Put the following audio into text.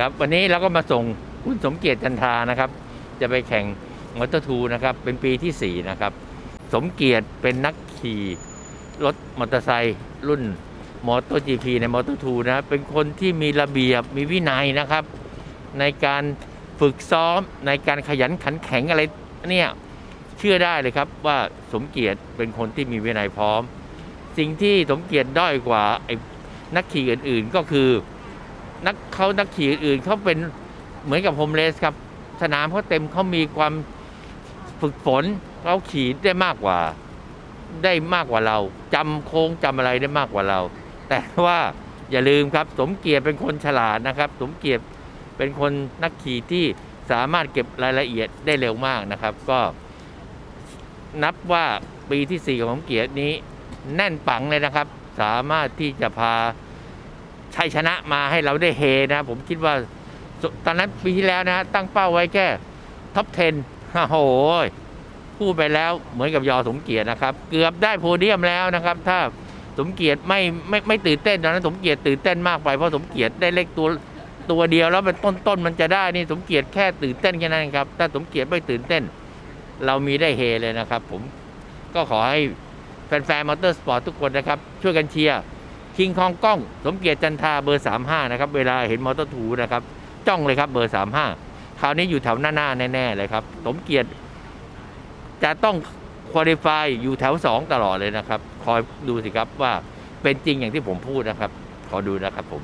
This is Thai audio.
ครับวันนี้เราก็มาส่งคุณสมเกียรติจันทานะครับ จะไปแข่งมอเตอร์ทูนะครับเป็นปีที่ 4 นะครับ สมเกียรติเป็นนักขี่รถมอเตอร์ไซค์รุ่นมอเตอร์จีพีในมอเตอร์ทูนะเป็นคนที่มีระเบียบมีวินัยนะครับ ในการฝึกซ้อมในการขยันขันแข็งอะไรเนี่ยเชื่อได้เลยครับว่าสมเกียรติเป็นคนที่มีวินัยพร้อม สิ่งที่สมเกียรติด้อยกว่าไอ้นักขี่อื่นๆก็คือ นักเขานักขี่อื่นเขาเป็นเหมือนกับโฮมเลสครับ สนามเขาเต็มเขามีความฝึกฝนเขาขี่ได้มากกว่า ได้มากกว่าเราจำโค้งจำอะไรได้มากกว่าเรา แต่ว่าอย่าลืมครับสมเกียรติเป็นคนฉลาดนะครับ สมเกียรติเป็นคนนักขี่ที่สามารถเก็บรายละเอียดได้เร็วมากนะครับ ก็นับว่าปีที่สี่ของสมเกียรตินี้แน่นปังเลยนะครับ สามารถที่จะพา ชัยชนะมาให้เราได้เฮนะ ผมคิดว่าตอนนั้นปีที่แล้วนะฮะตั้งเป้าไว้แค่ท็อป 10 โอ้โหพูดไปแล้วเหมือนกับยอสมเกียรตินะครับ เกือบได้โพเดียมแล้วนะครับ ถ้าสมเกียรติไม่ไม่ไม่ตื่นเต้นตอนนั้นสมเกียรติตื่นเต้นมากไปเพราะสมเกียรติได้เลขตัวตัวเดียวแล้วเป็นต้นต้นมันจะได้นี่สมเกียรติแค่ตื่นเต้นแค่นั้นครับ ถ้าสมเกียรติไม่ตื่นเต้น เรามีได้เฮเลยนะครับ ผมก็ขอให้แฟนๆมอเตอร์สปอร์ตทุกคนนะครับ ช่วยกันเชียร์ คิงคองกล้อง สมเกียรติจันทาเบอร์ 35 นะครับ เวลาเห็นมอเตอร์ทูนะครับ จ้องเลยครับเบอร์ 35 คราวนี้อยู่แถวหน้าๆแน่ ๆ เลยครับ สมเกียรติจะต้องคุริฟายอยู่แถว 2 ตลอดเลยนะครับ คอยดูสิครับว่าเป็นจริงอย่างที่ผมพูดนะครับ ขอดูนะครับผม